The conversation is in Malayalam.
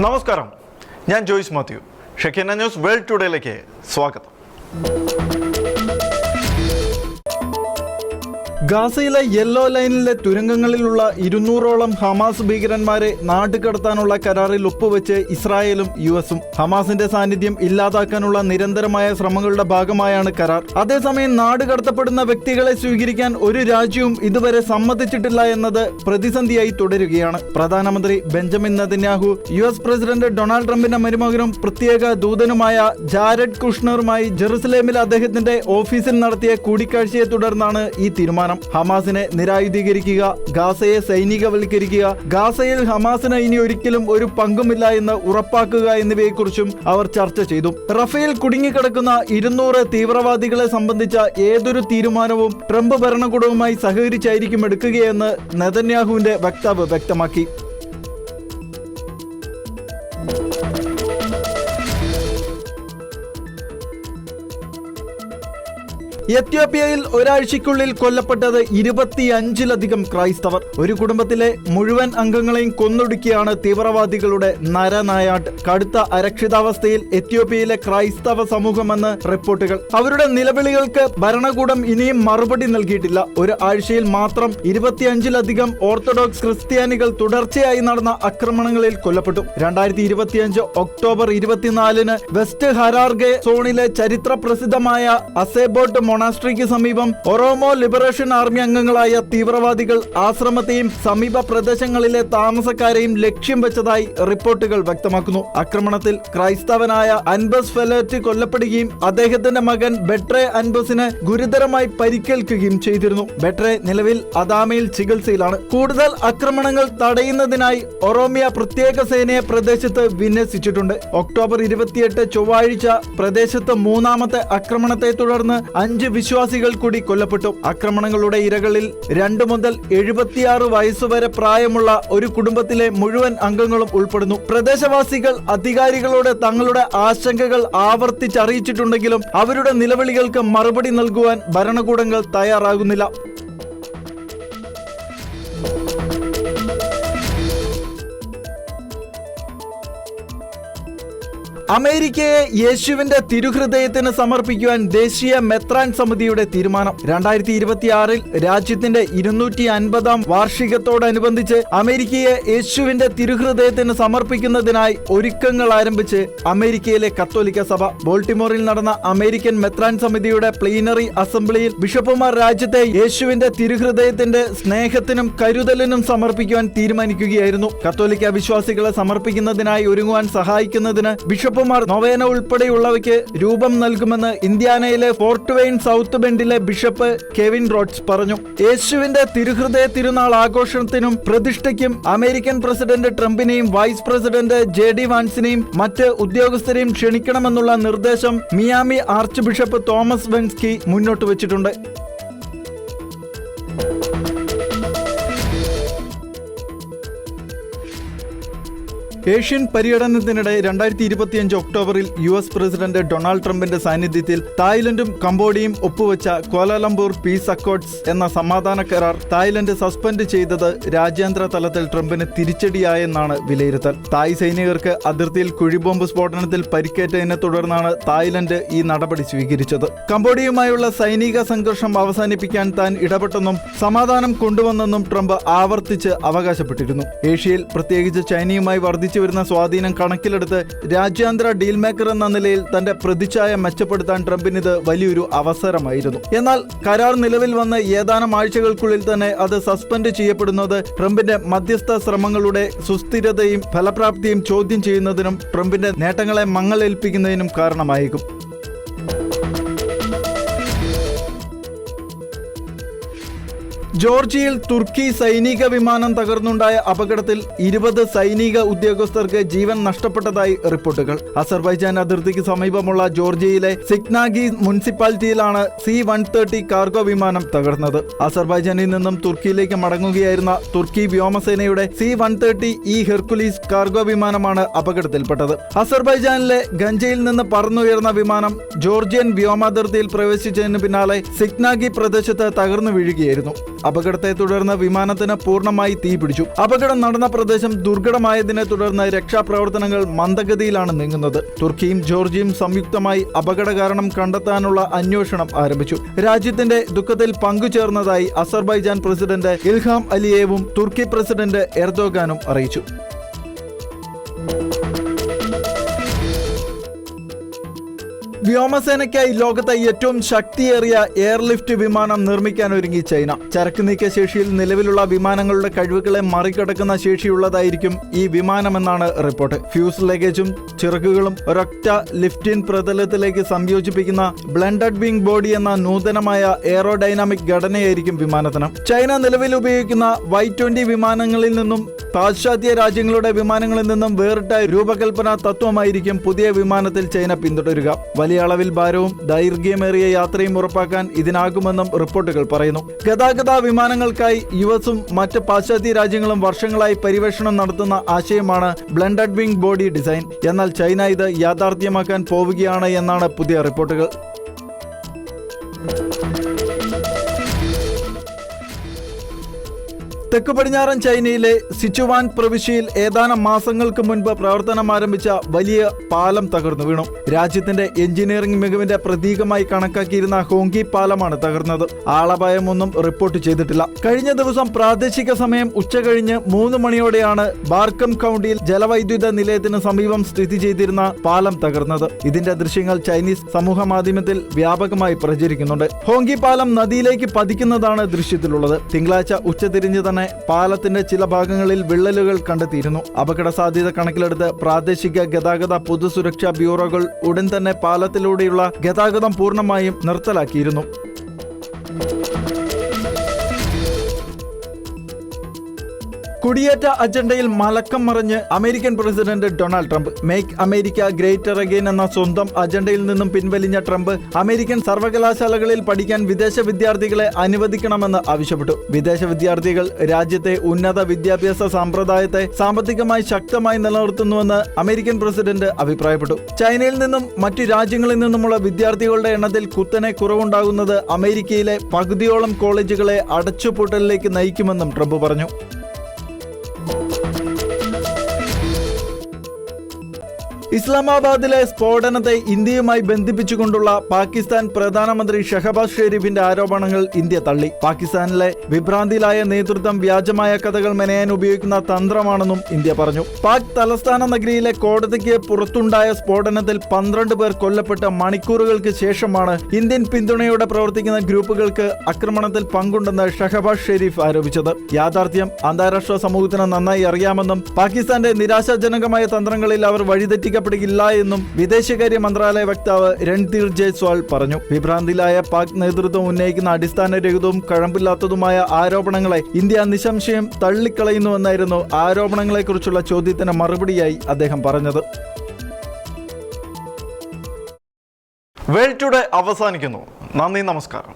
നമസ്കാരം. ഞാൻ ജോയിസ് മാത്യു. ഷെക്കിന ന്യൂസ് വേൾഡ് ടുഡേയിലേക്ക് സ്വാഗതം. ഗാസയിലെ യെല്ലോ ലൈനിലെ തുരങ്കങ്ങളിലുള്ള ഇരുന്നൂറോളം ഹമാസ് ഭീകരന്മാരെ നാട്ടുകടത്താനുള്ള കരാറിൽ ഒപ്പുവെച്ച് ഇസ്രായേലും യു എസും ഹമാസിന്റെ സാന്നിധ്യം ഇല്ലാതാക്കാനുള്ള നിരന്തരമായ ശ്രമങ്ങളുടെ ഭാഗമായാണ് കരാർ. അതേസമയം നാടുകടത്തപ്പെടുന്ന വ്യക്തികളെ സ്വീകരിക്കാൻ ഒരു രാജ്യവും ഇതുവരെ സമ്മതിച്ചിട്ടില്ല എന്നത് പ്രതിസന്ധിയായി തുടരുകയാണ്. പ്രധാനമന്ത്രി Benjamin Netanyahu U S president Donald ട്രംപിന്റെ മരുമകനും പ്രത്യേക ദൂതനുമായ ജാരഡ് കുഷ്ണറുമായി ജെറുസലേമിൽ അദ്ദേഹത്തിന്റെ ഓഫീസിൽ നടത്തിയ കൂടിക്കാഴ്ചയെ തുടർന്നാണ് ഈ തീരുമാനം. ഹമാസിനെ നിരായുധീകരിക്കുക ഗാസയെ സൈനികവൽക്കരിക്കുക. ഗാസയിൽ ഹമാസിന് ഇനി ഒരിക്കലും ഒരു പങ്കുമില്ല എന്ന് ഉറപ്പാക്കുക എന്നിവയെക്കുറിച്ചും അവർ ചർച്ച ചെയ്തു. റഫേൽ കുടുങ്ങിക്കിടക്കുന്ന ഇരുന്നൂറ് തീവ്രവാദികളെ സംബന്ധിച്ച ഏതൊരു തീരുമാനവും ട്രംപ് ഭരണകൂടവുമായി സഹകരിച്ചായിരിക്കും എടുക്കുകയെന്ന് നെതന്യാഹുവിന്റെ വക്താവ് വ്യക്തമാക്കി. എത്യോപ്യയിൽ ഒരാഴ്ചയ്ക്കുള്ളിൽ കൊല്ലപ്പെട്ടത് ഇരുപത്തിയഞ്ചിലധികം ക്രൈസ്തവർ. ഒരു കുടുംബത്തിലെ മുഴുവൻ അംഗങ്ങളെയും കൊന്നൊടുക്കിയാണ് തീവ്രവാദികളുടെ നരനായാട്ട്. കടുത്ത അരക്ഷിതാവസ്ഥയിൽ എത്യോപ്യയിലെ ക്രൈസ്തവ സമൂഹമെന്ന് റിപ്പോർട്ടുകൾ. അവരുടെ നിലവിളികൾക്ക് ഭരണകൂടം ഇനിയും മറുപടി നൽകിയിട്ടില്ല. ഒരു ആഴ്ചയിൽ മാത്രം ഇരുപത്തിയഞ്ചിലധികം ഓർത്തഡോക്സ് ക്രിസ്ത്യാനികൾ തുടർച്ചയായി നടന്ന ആക്രമണങ്ങളിൽ കൊല്ലപ്പെട്ടു. രണ്ടായിരത്തി ഇരുപത്തിയഞ്ച് ഒക്ടോബർ ഇരുപത്തിനാലിന് വെസ്റ്റ് ഹരാർഗെ സോണിലെ ചരിത്ര പ്രസിദ്ധമായ അസേബോട്ട് മൊണാസ്ട്രിക്ക് സമീപം ഒറോമോ ലിബറേഷൻ ആർമി അംഗങ്ങളായ തീവ്രവാദികൾ ആശ്രമത്തെയും സമീപ പ്രദേശങ്ങളിലെ താമസക്കാരെയും ലക്ഷ്യം വെച്ചതായി റിപ്പോർട്ടുകൾ വ്യക്തമാക്കുന്നു. ആക്രമണത്തിൽ ക്രൈസ്തവനായ അൻബസ് ഫെലേറ്റ് കൊല്ലപ്പെടുകയും അദ്ദേഹത്തിന്റെ മകൻ ബെട്രെ അൻബസിന് ഗുരുതരമായി പരിക്കേൽക്കുകയും ചെയ്തിരുന്നു. ബെട്രെ നിലവിൽ അദാമയിൽ ചികിത്സയിലാണ്. കൂടുതൽ ആക്രമണങ്ങൾ തടയുന്നതിനായി ഒറോമിയ പ്രത്യേക സേനയെ പ്രദേശത്ത് വിന്യസിച്ചിട്ടുണ്ട്. ഒക്ടോബർ ഇരുപത്തിയെട്ട് ചൊവ്വാഴ്ച പ്രദേശത്ത് മൂന്നാമത്തെ ആക്രമണത്തെ തുടർന്ന് അഞ്ച് വിശ്വാസികൾ കൂടി കൊല്ലപ്പെട്ടു. ആക്രമണങ്ങളുടെ ഇരകളിൽ രണ്ടു മുതൽ എഴുപത്തിയാറ് വയസ്സുവരെ പ്രായമുള്ള ഒരു കുടുംബത്തിലെ മുഴുവൻ അംഗങ്ങളും ഉൾപ്പെടുന്നു. പ്രദേശവാസികൾ അധികാരികളോട് തങ്ങളുടെ ആശങ്കകൾ ആവർത്തിച്ചറിയിച്ചിട്ടുണ്ടെങ്കിലും അവരുടെ നിലവിളികൾക്ക് മറുപടി നൽകുവാൻ ഭരണകൂടങ്ങൾ തയ്യാറാകുന്നില്ല. അമേരിക്കയെ യേശുവിന്റെ തിരുഹൃദയത്തിന് സമർപ്പിക്കുവാൻ ദേശീയ മെത്രാൻ സമിതിയുടെ തീരുമാനം. രണ്ടായിരത്തി ഇരുപത്തിയാറിൽ രാജ്യത്തിന്റെ ഇരുന്നൂറ്റി അൻപതാം വാർഷികത്തോടനുബന്ധിച്ച് അമേരിക്കയെ യേശുവിന്റെ തിരുഹൃദയത്തിന് സമർപ്പിക്കുന്നതിനായി ഒരുക്കങ്ങൾ ആരംഭിച്ച് അമേരിക്കയിലെ കത്തോലിക്ക സഭ. ബോൾട്ടിമോറിൽ നടന്ന അമേരിക്കൻ മെത്രാൻ സമിതിയുടെ പ്ലീനറി അസംബ്ലിയിൽ ബിഷപ്പുമാർ രാജ്യത്തെ യേശുവിന്റെ തിരുഹൃദയത്തിന്റെ സ്നേഹത്തിനും കരുതലിനും സമർപ്പിക്കുവാൻ തീരുമാനിക്കുകയായിരുന്നു. കത്തോലിക്ക വിശ്വാസികളെ സമർപ്പിക്കുന്നതിനായി ഒരുങ്ങുവാൻ സഹായിക്കുന്നതിന് ബിഷപ്പുമാർ നൊവേന ഉൾപ്പെടെയുള്ളവയ്ക്ക് രൂപം നൽകുമെന്ന് ഇന്ത്യാനയിലെ ഫോർട്ട് വെയിൻ സൗത്ത് ബെൻഡിലെ ബിഷപ്പ് കെവിൻ റോഡ്സ് പറഞ്ഞു. യേശുവിന്റെ തിരുഹൃദയ തിരുനാൾ ആഘോഷത്തിനും പ്രതിഷ്ഠയ്ക്കും അമേരിക്കൻ പ്രസിഡന്റ് ട്രംപിനെയും വൈസ് പ്രസിഡന്റ് ജെ ഡി വാൻസിനെയും മറ്റ് ഉദ്യോഗസ്ഥരെയും ക്ഷണിക്കണമെന്നുള്ള നിർദ്ദേശം Miami archbishop Thomas Wenski മുന്നോട്ട് വച്ചിട്ടുണ്ട്. ഏഷ്യൻ പര്യടനത്തിനിടെ രണ്ടായിരത്തി ഇരുപത്തിയഞ്ച് ഒക്ടോബറിൽ യു എസ് പ്രസിഡന്റ് ഡൊണാൾഡ് ട്രംപിന്റെ സാന്നിധ്യത്തിൽ തായ്ലൻഡും കംബോഡിയയും ഒപ്പുവെച്ച കോലാലംപൂർ പീസ് അക്കോർഡ്സ് എന്ന സമാധാന കരാർ തായ്ലൻഡ് സസ്പെൻഡ് ചെയ്തത് രാജ്യാന്തര തലത്തിൽ ട്രംപിന് തിരിച്ചടിയായെന്നാണ് വിലയിരുത്തൽ. തായ് സൈനികർക്ക് അതിർത്തിയിൽ കുഴിബോംബ് സ്ഫോടനത്തിൽ പരിക്കേറ്റതിനെ തുടർന്നാണ് തായ്ലൻഡ് ഈ നടപടി സ്വീകരിച്ചത്. കംബോഡിയയുമായുള്ള സൈനിക സംഘർഷം അവസാനിപ്പിക്കാൻ താൻ ഇടപെട്ടെന്നും സമാധാനം കൊണ്ടുവന്നെന്നും ട്രംപ് ആവർത്തിച്ച് അവകാശപ്പെട്ടിരുന്നു. ഏഷ്യയിൽ പ്രത്യേകിച്ച് ചൈനയുമായി വർദ്ധിച്ചു വരുന്ന സ്വാധീനം കണക്കിലെടുത്ത് രാജ്യാന്തര ഡീൽ മേക്കർ എന്ന നിലയിൽ തന്റെ പ്രതിച്ഛായ മെച്ചപ്പെടുത്താൻ ട്രംപിന് ഇത് വലിയൊരു അവസരമായിരുന്നു. എന്നാൽ കരാർ നിലവിൽ വന്ന് ഏതാനും ആഴ്ചകൾക്കുള്ളിൽ തന്നെ അത് സസ്പെൻഡ് ചെയ്യപ്പെടുന്നത് ട്രംപിന്റെ മധ്യസ്ഥ ശ്രമങ്ങളുടെ സുസ്ഥിരതയും ഫലപ്രാപ്തിയും ചോദ്യം ചെയ്യുന്നതിനും ട്രംപിന്റെ നേട്ടങ്ങളെ മങ്ങലേൽപ്പിക്കുന്നതിനും കാരണമായേക്കും. ജോർജിയയിൽ തുർക്കി സൈനിക വിമാനം തകർന്നുണ്ടായ അപകടത്തിൽ ഇരുപത് സൈനിക ഉദ്യോഗസ്ഥർക്ക് ജീവൻ നഷ്ടപ്പെട്ടതായി റിപ്പോർട്ടുകൾ. അസർബൈജാൻ അതിർത്തിക്ക് സമീപമുള്ള ജോർജിയയിലെ സിഗ്നാഗി മുനിസിപ്പാലിറ്റിയിലാണ് സി വൺ തേർട്ടി കാർഗോ വിമാനം തകർന്നത്. അസർബൈജാനിൽ നിന്നും തുർക്കിയിലേക്ക് മടങ്ങുകയായിരുന്ന തുർക്കി വ്യോമസേനയുടെ C one thirty E Hercules cargo വിമാനമാണ് അപകടത്തിൽപ്പെട്ടത്. അസർബൈജാനിലെ ഗഞ്ചയിൽ നിന്ന് പറന്നുയർന്ന വിമാനം ജോർജിയൻ വ്യോമാതിർത്തിയിൽ പ്രവേശിച്ചതിന് പിന്നാലെ സിഗ്നാഗി പ്രദേശത്ത് തകർന്നു വീഴുകയായിരുന്നു. അപകടത്തെ തുടർന്ന് വിമാനത്തിന് പൂർണമായി തീപിടിച്ചു അപകടം നടന്ന പ്രദേശം ദുർഘടമായതിനെ തുടർന്ന് രക്ഷാപ്രവർത്തനങ്ങൾ മന്ദഗതിയിലാണ് നീങ്ങുന്നത്. തുർക്കിയും ജോർജിയയും സംയുക്തമായി അപകട കാരണം കണ്ടെത്താനുള്ള അന്വേഷണം ആരംഭിച്ചു. രാജ്യത്തിന്റെ ദുഃഖത്തിൽ പങ്കുചേർന്നതായി അസർബൈജാൻ പ്രസിഡന്റ് ഇൽഹാം അലിയേവും തുർക്കി പ്രസിഡന്റ് എർദോഗാനും അറിയിച്ചു. വ്യോമസേനയ്ക്കായി ലോകത്തെ ഏറ്റവും ശക്തിയേറിയ എയർലിഫ്റ്റ് വിമാനം നിർമ്മിക്കാൻ ഒരുങ്ങി ചൈന. ചരക്ക് നീക്ക ശേഷിയിൽ നിലവിലുള്ള വിമാനങ്ങളുടെ കഴിവുകളെ മറികടക്കുന്ന ശേഷിയുള്ളതായിരിക്കും ഈ വിമാനമെന്നാണ് റിപ്പോർട്ട്. ഫ്യൂസ് ലഗേജും ചിറകുകളും ഒരൊറ്റ ലിഫ്റ്റിൻ പ്രതലത്തിലേക്ക് സംയോജിപ്പിക്കുന്ന ബ്ലെൻഡഡ് വിംഗ് ബോഡി എന്ന നൂതനമായ എയറോഡൈനാമിക് ഘടനയായിരിക്കും വിമാനത്തിന്. ചൈന നിലവിൽ ഉപയോഗിക്കുന്ന വൈ ട്വന്റി വിമാനങ്ങളിൽ നിന്നും പാശ്ചാത്യ രാജ്യങ്ങളുടെ വിമാനങ്ങളിൽ നിന്നും വേറിട്ട രൂപകൽപ്പന തത്വമായിരിക്കും പുതിയ വിമാനത്തിൽ ചൈന പിന്തുടരുക. വലിയ അളവിൽ ഭാരവും ദൈർഘ്യമേറിയ യാത്രയും ഉറപ്പാക്കാൻ ഇതിനാകുമെന്നും റിപ്പോർട്ടുകൾ പറയുന്നു. ഗതാഗത വിമാനങ്ങൾക്കായി യു എസും മറ്റ് പാശ്ചാത്യ രാജ്യങ്ങളും വർഷങ്ങളായി പരിവേഷണം നടത്തുന്ന ആശയമാണ് ബ്ലെൻഡഡ് വിംഗ് ബോഡി ഡിസൈൻ. എന്നാൽ ചൈന ഇത് യാഥാർത്ഥ്യമാക്കാൻ പോവുകയാണ് എന്നാണ് പുതിയ റിപ്പോർട്ടുകൾ. തെക്ക് പടിഞ്ഞാറൻ ചൈനയിലെ സിച്ചുവാൻ പ്രവിശ്യയിൽ ഏതാനും മാസങ്ങൾക്ക് മുൻപ് പ്രവർത്തനം ആരംഭിച്ച വലിയ പാലം തകർന്നു വീണു. രാജ്യത്തിന്റെ എഞ്ചിനീയറിംഗ് മികവിന്റെ പ്രതീകമായി കണക്കാക്കിയിരുന്ന ഹോങ്കി പാലമാണ് തകർന്നത്. ആളപായമൊന്നും റിപ്പോർട്ട് ചെയ്തിട്ടില്ല. കഴിഞ്ഞ ദിവസം പ്രാദേശിക സമയം ഉച്ചകഴിഞ്ഞ് മൂന്ന് മണിയോടെയാണ് ബാർക്കം കൗണ്ടിയിൽ ജലവൈദ്യുത നിലയത്തിന് സമീപം സ്ഥിതി ചെയ്തിരുന്ന പാലം തകർന്നത്. ഇതിന്റെ ദൃശ്യങ്ങൾ ചൈനീസ് സമൂഹ മാധ്യമത്തിൽ വ്യാപകമായി പ്രചരിക്കുന്നുണ്ട്. ഹോങ്കി പാലം നദിയിലേക്ക് പതിക്കുന്നതാണ് ദൃശ്യത്തിലുള്ളത്. തിങ്കളാഴ്ച ഉച്ചതിരിഞ്ഞ് തന്നെ പാലത്തിന്റെ ചില ഭാഗങ്ങളിൽ വിള്ളലുകൾ കണ്ടെത്തിയിരുന്നു. അപകട സാധ്യത കണക്കിലെടുത്ത് പ്രാദേശിക ഗതാഗത പൊതുസുരക്ഷാ ബ്യൂറോകൾ ഉടൻ തന്നെ പാലത്തിലൂടെയുള്ള ഗതാഗതം പൂർണമായും നിർത്തലാക്കിയിരുന്നു. കുടിയേറ്റ അജണ്ടയിൽ മലക്കം മറിഞ്ഞ് American president Donald Trump. Make America greater again എന്ന സ്വന്തം അജണ്ടയിൽ നിന്നും പിൻവലിഞ്ഞ ട്രംപ് അമേരിക്കൻ സർവകലാശാലകളിൽ പഠിക്കാൻ വിദേശ വിദ്യാർത്ഥികളെ അനുവദിക്കണമെന്ന് ആവശ്യപ്പെട്ടു. വിദേശ വിദ്യാർത്ഥികൾ രാജ്യത്തെ ഉന്നത വിദ്യാഭ്യാസ സമ്പ്രദായത്തെ സാമ്പത്തികമായി ശക്തമായി നിലനിർത്തുന്നുവെന്ന് അമേരിക്കൻ പ്രസിഡന്റ് അഭിപ്രായപ്പെട്ടു. ചൈനയിൽ നിന്നും മറ്റു രാജ്യങ്ങളിൽ നിന്നുമുള്ള വിദ്യാർത്ഥികളുടെ എണ്ണത്തിൽ കുത്തനെ കുറവുണ്ടാകുന്നത് അമേരിക്കയിലെ പകുതിയോളം കോളേജുകളെ അടച്ചുപൂട്ടലിലേക്ക് നയിക്കുമെന്നും ട്രംപ് പറഞ്ഞു. ഇസ്ലാമാബാദിലെ സ്ഫോടനത്തെ ഇന്ത്യയുമായി ബന്ധിപ്പിച്ചുകൊണ്ടുള്ള പാകിസ്ഥാൻ പ്രധാനമന്ത്രി ഷഹബാസ് ഷെരീഫിന്റെ ആരോപണങ്ങൾ ഇന്ത്യ തള്ളി. പാകിസ്ഥാനിലെ വിഭ്രാന്തിയിലായ നേതൃത്വം വ്യാജമായ കഥകൾ മെനയാൻ ഉപയോഗിക്കുന്ന തന്ത്രമാണെന്നും ഇന്ത്യ പറഞ്ഞു. പാക് തലസ്ഥാന നഗരിയിലെ കോടതിക്ക് പുറത്തുണ്ടായ സ്ഫോടനത്തിൽ പന്ത്രണ്ട് പേർ കൊല്ലപ്പെട്ട മണിക്കൂറുകൾക്ക് ശേഷമാണ് ഇന്ത്യൻ പിന്തുണയോടെ പ്രവർത്തിക്കുന്ന ഗ്രൂപ്പുകൾക്ക് ആക്രമണത്തിൽ പങ്കുണ്ടെന്ന് ഷഹബാസ് ഷെരീഫ് ആരോപിച്ചത്. യാഥാർത്ഥ്യം അന്താരാഷ്ട്ര സമൂഹത്തിന് നന്നായി അറിയാമെന്നും പാകിസ്ഥാന്റെ നിരാശാജനകമായ തന്ത്രങ്ങളിൽ അവർ വഴിതെറ്റിക്ക സ്വീകരിക്കപ്പെടുകയില്ല എന്നും വിദേശകാര്യ മന്ത്രാലയ വക്താവ് രൺധീർ ജയ്സ്വാൾ പറഞ്ഞു. വിഭ്രാന്തിയിലായ പാക് നേതൃത്വം ഉന്നയിക്കുന്ന അടിസ്ഥാനരഹിതവും കഴമ്പില്ലാത്തതുമായ ആരോപണങ്ങളെ ഇന്ത്യ നിസ്സംശയം തള്ളിക്കളയുന്നുവെന്നായിരുന്നു ആരോപണങ്ങളെക്കുറിച്ചുള്ള ചോദ്യത്തിന് മറുപടിയായി അദ്ദേഹം പറഞ്ഞത്. വേൾഡ് ടുഡേ അവസാനിക്കുന്നു. നന്ദി നമസ്കാരം.